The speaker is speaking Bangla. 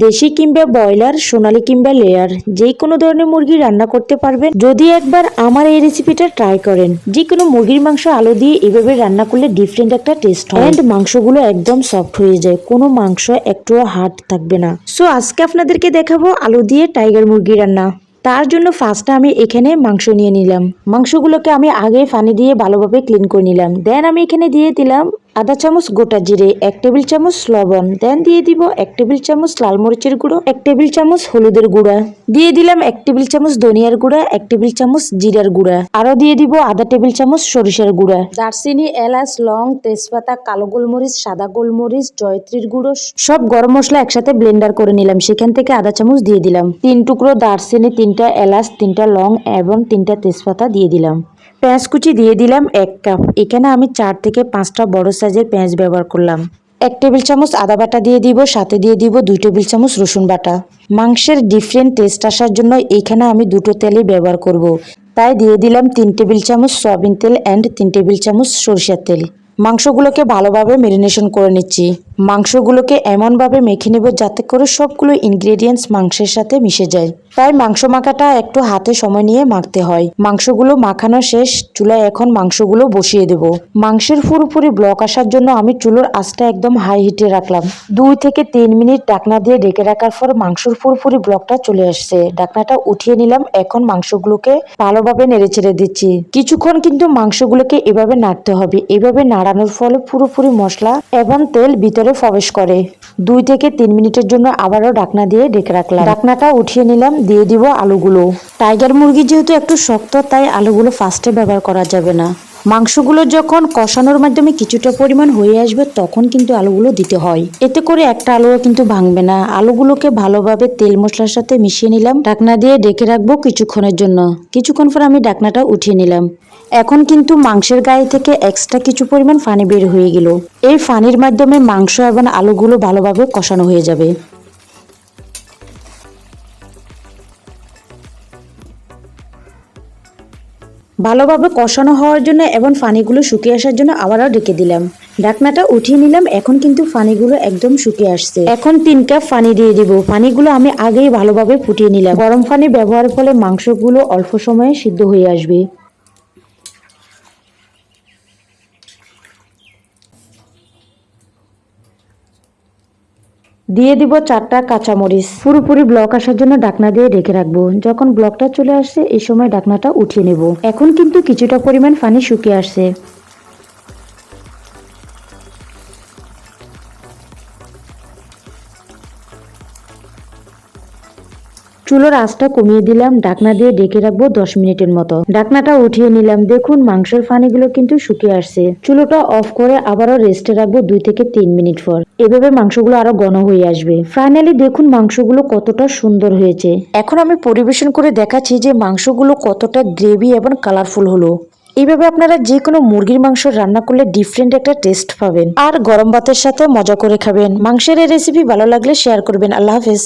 দেশি কিংবা ব্রয়লার, সোনালি কিংবা লেয়ার, যে কোনো ধরনের মুরগি রান্না করতে পারবেন। যদি একবার আমার এই রেসিপিটা ট্রাই করেন, যে কোনো মুরগির মাংস আলু দিয়ে এভাবে রান্না করলে ডিফারেন্ট একটা টেস্ট হয়। অ্যান্ড মাংসগুলো একদম সফট হয়ে যায়, কোনো মাংস একটুও হার্ড থাকবে না। সো আজকে আপনাদেরকে দেখাবো আলু দিয়ে টাইগার মুরগি রান্না। তার জন্য ফার্স্টে আমি এখানে মাংস নিয়ে নিলাম। মাংসগুলোকে আমি আগে পানি দিয়ে ভালোভাবে ক্লিন করে নিলাম। দেন আমি এখানে দিয়ে দিলাম আধা চামচ, গোটা জিরে, এক টেবিল চামচ লবণ। দেন দিয়ে দিব এক টেবিল চামচ লাল মরিচের গুঁড়ো, এক টেবিল চামচ হলুদের গুঁড়া। দিয়ে দিলাম এক টেবিল চামচ ধনিয়ার গুঁড়া, এক টেবিল চামচ জিরার গুঁড়া। আরও দিয়ে দিব আধা টেবিল চামচ সরিষার গুঁড়া। দারচিনি, এলাচ, লং, তেজপাতা, কালো গোলমরিচ, সাদা গোলমরিচ, জয়ত্রীর গুঁড়ো, সব গরম মশলা একসাথে ব্লেন্ডার করে নিলাম। সেখান থেকে আধা চামচ দিয়ে দিলাম। তিন টুকরো দারচিনি, তিনটা এলাচ, তিনটা লং এবং তিনটা তেজপাতা দিয়ে দিলাম। পেঁয়াজ কুচি দিয়ে দিলাম এক কাপ। এখানে আমি চার থেকে পাঁচটা বড় সাইজের পেঁয়াজ ব্যবহার করলাম। এক টেবিল চামচ আদা বাটা দিয়ে দিব, সাথে দিয়ে দিব দুই টেবিল চামচ রসুন বাটা। মাংসের ডিফারেন্ট টেস্ট আসার জন্য এইখানে আমি দুটো তেলই ব্যবহার করব। তাই দিয়ে দিলাম তিন টেবিল চামচ সয়াবিন তেল অ্যান্ড তিন টেবিল চামচ সরিষার তেল। মাংসগুলোকে ভালোভাবে মেরিনেশন করে নিচ্ছি। মাংসগুলোকে এমনভাবে মেখে নেব যাতে করে সবগুলো ইনগ্রেডিয়েন্টস মাংসের সাথে মিশে যায়। তাই মাংস মাখাটা একটু হাতে সময় নিয়ে মাখতে হয়। মাংসগুলো মাখানো শেষ, চুলায় এখন মাংসগুলো বসিয়ে দেব। মাংসের পুরোপুরি ব্লক আসার জন্য আমি চুলোর আঁচটা একদম হাই হিটে রাখলাম। দুই থেকে তিন মিনিট ডাকনা দিয়ে ঢেকে রাখার পর মাংসর পুরোপুরি ব্লকটা চলে আসছে। ডাকনাটা উঠিয়ে নিলাম, এখন মাংসগুলোকে ভালোভাবে নেড়ে ছেড়ে দিচ্ছি। কিছুক্ষণ কিন্তু মাংসগুলোকে এভাবে নাড়তে হবে। এভাবে নাড়ানোর ফলে পুরোপুরি মশলা এবং তেল ভিতরে প্রবেশ করে। দুই থেকে তিন মিনিটের জন্য আবারও ডাকনা দিয়ে ডেকে রাখলাম। ডাকনাটা উঠিয়ে নিলাম, দিয়ে দিব আলুগুলো। টাইগার মুরগি যেহেতু একটু শক্ত, তাই আলুগুলো ফার্স্টে ব্যবহার করা যাবে না। মাংসগুলো যখন কষানোর মাধ্যমে কিছুটা পরিমাণ হয়ে আসবে, তখন কিন্তু আলুগুলো দিতে হয়। এতে করে একটা আলুও কিন্তু ভাঙবে না। আলুগুলোকে ভালোভাবে তেল মশলার সাথে মিশিয়ে নিলাম। ঢাকনা দিয়ে ডেকে রাখব কিছুক্ষণের জন্য। কিছুক্ষণ পর আমি ঢাকনাটা উঠিয়ে নিলাম। এখন কিন্তু মাংসের গায়ে থেকে এক্সট্রা কিছু পরিমাণ ফানি বের হয়ে গেল। এই ফানির মাধ্যমে মাংস এবং আলুগুলো ভালোভাবে কষানো হয়ে যাবে। ভালোভাবে কষানো হওয়ার জন্য এবং ফানিগুলো শুকিয়ে আসার জন্য আবারও ডেকে দিলাম। ডাকনাটা উঠিয়ে নিলাম, এখন কিন্তু ফানিগুলো একদম শুকিয়ে আসছে। এখন তিন কাপ ফানি দিয়ে দিব। ফানিগুলো আমি আগেই ভালোভাবে ফুটিয়ে নিলাম। গরম ফানি ব্যবহার ফলে মাংসগুলো অল্প সময়ে সিদ্ধ হয়ে আসবে। দিয়ে দিব চারটা কাঁচামরিচ। পুরোপুরি ব্লক আসার জন্য ডাকনা দিয়ে ঢেকে রাখব। যখন ব্লকটা চলে আসছে এই সময় ডাকনাটা উঠিয়ে নেব। এখন কিন্তু কিছুটা পরিমাণ পানি শুকিয়ে আসছে। চুলোর আঁচটা কমিয়ে দিলাম, ডাকনা দিয়ে ডেকে রাখব দশ মিনিটের মতো। ডাকনাটা উঠিয়ে নিলাম, দেখুন মাংসের পানিগুলো কিন্তু শুকিয়ে আসছে। চুলোটা অফ করে আবারও রেস্টে রাখব দুই থেকে তিন মিনিট পর। এভাবে মাংসগুলো আরও ঘন হয়ে আসবে। ফাইনালি দেখুন মাংসগুলো কতটা সুন্দর হয়েছে। এখন আমি পরিবেশন করে দেখাচ্ছি যে মাংসগুলো কতটা গ্রেভি এবং কালারফুল হলো। এইভাবে আপনারা যে কোনো মুরগির মাংস রান্না করলে ডিফারেন্ট একটা টেস্ট পাবেন। আর গরম ভাতের সাথে মজা করে খাবেন। মাংসের এই রেসিপি ভালো লাগলে শেয়ার করবেন। আল্লাহ হাফেজ।